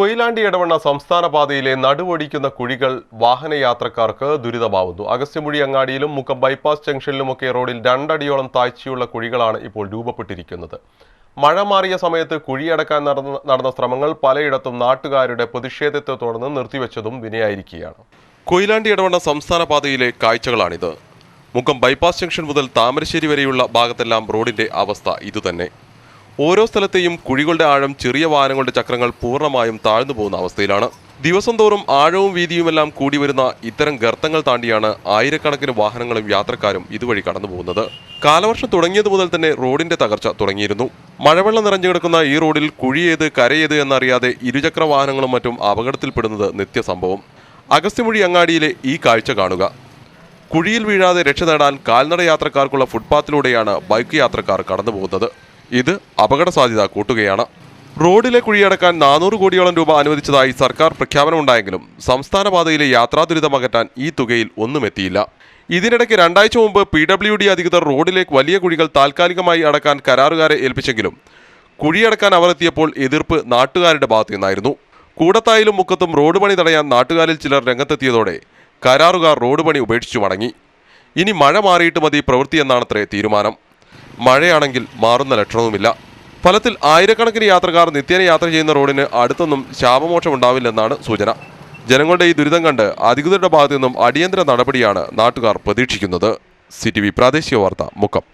കൊയിലാണ്ടി ഇടവണ്ണ സംസ്ഥാന പാതയിലെ നടുവൊടിക്കുന്ന കുഴികൾ വാഹനയാത്രക്കാർക്ക് ദുരിതമാവുന്നു. അഗസ്ത്യമുഴി അങ്ങാടിയിലും മുക്കം ബൈപ്പാസ് ജംഗ്ഷനിലുമൊക്കെ റോഡിൽ രണ്ടടിയോളം താഴ്ചയുള്ള കുഴികളാണ് ഇപ്പോൾ രൂപപ്പെട്ടിരിക്കുന്നത്. മഴ മാറിയ സമയത്ത് കുഴിയടക്കാൻ നടന്ന നടന്ന ശ്രമങ്ങൾ പലയിടത്തും നാട്ടുകാരുടെ പ്രതിഷേധത്തെ തുടർന്ന് നിർത്തിവെച്ചതും വിനയായിരിക്കുകയാണ്. കൊയിലാണ്ടി ഇടവണ്ണ സംസ്ഥാന പാതയിലെ കാഴ്ചകളാണിത്. മുക്കം ബൈപ്പാസ് ജംഗ്ഷൻ മുതൽ താമരശ്ശേരി വരെയുള്ള ഭാഗത്തെല്ലാം റോഡിന്റെ അവസ്ഥ ഇതുതന്നെ. ഓരോ സ്ഥലത്തെയും കുഴികളുടെ ആഴം ചെറിയ വാഹനങ്ങളുടെ ചക്രങ്ങൾ പൂർണമായും താഴ്ന്നു പോകുന്ന അവസ്ഥയിലാണ്. ദിവസം തോറും ആഴവും വീതിയുമെല്ലാം കൂടി വരുന്ന ഇത്തരം ഗർത്തങ്ങൾ താണ്ടിയാണ് ആയിരക്കണക്കിന് വാഹനങ്ങളും യാത്രക്കാരും ഇതുവഴി കടന്നു പോകുന്നത്. കാലവർഷം തുടങ്ങിയത് മുതൽ തന്നെ റോഡിന്റെ തകർച്ച തുടങ്ങിയിരുന്നു. മഴവെള്ളം നിറഞ്ഞു കിടക്കുന്ന ഈ റോഡിൽ കുഴിയേത് കരയേത് എന്നറിയാതെ ഇരുചക്ര വാഹനങ്ങളും മറ്റും അപകടത്തിൽപ്പെടുന്നത് നിത്യസംഭവം. അഗസ്ത്യമൊഴി അങ്ങാടിയിലെ ഈ കാഴ്ച കാണുക. കുഴിയിൽ വീഴാതെ രക്ഷ നേടാൻ കാൽനട യാത്രക്കാർക്കുള്ള ഫുട്പാത്തിലൂടെയാണ് ബൈക്ക് യാത്രക്കാർ കടന്നു പോകുന്നത് ഇത് അപകട സാധ്യത കൂട്ടുകയാണ്. റോഡിലെ കുഴിയടക്കാൻ നാനൂറ് കോടിയോളം രൂപ അനുവദിച്ചതായി സർക്കാർ പ്രഖ്യാപനമുണ്ടായെങ്കിലും സംസ്ഥാന പാതയിലെ യാത്രാ ദുരിതമകറ്റാൻ ഈ തുകയിൽ ഒന്നും എത്തിയില്ല ഇതിനിടയ്ക്ക് രണ്ടാഴ്ച മുമ്പ് പി ഡബ്ല്യു ഡി അധികൃതർ റോഡിലെ വലിയ കുഴികൾ താൽക്കാലികമായി അടക്കാൻ കരാറുകാരെ ഏൽപ്പിച്ചെങ്കിലും കുഴിയടക്കാൻ അവർ എത്തിയപ്പോൾ എതിർപ്പ് നാട്ടുകാരുടെ ഭാഗത്തു നിന്നായിരുന്നു കൂടത്തായിലും മുക്കത്തും റോഡ് പണി തടയാൻ നാട്ടുകാരിൽ ചിലർ രംഗത്തെത്തിയതോടെ കരാറുകാർ റോഡ് പണി ഉപേക്ഷിച്ചു മടങ്ങി. ഇനി മഴ മാറിയിട്ട് മതി പ്രവൃത്തിയെന്നാണത്രേ തീരുമാനം. മഴയാണെങ്കിൽ മാറുന്ന ലക്ഷണവുമില്ല. ഫലത്തിൽ ആയിരക്കണക്കിന് യാത്രക്കാർ നിത്യേന യാത്ര ചെയ്യുന്ന റോഡിന് അടുത്തൊന്നും ശാപമോക്ഷം ഉണ്ടാവില്ലെന്നാണ് സൂചന. ജനങ്ങളുടെ ഈ ദുരിതം കണ്ട് അധികൃതരുടെ ഭാഗത്തു നിന്നും അടിയന്തര നടപടിയാണ് നാട്ടുകാർ പ്രതീക്ഷിക്കുന്നത്. സി ടി വി പ്രാദേശിക വാർത്ത മുക്കം.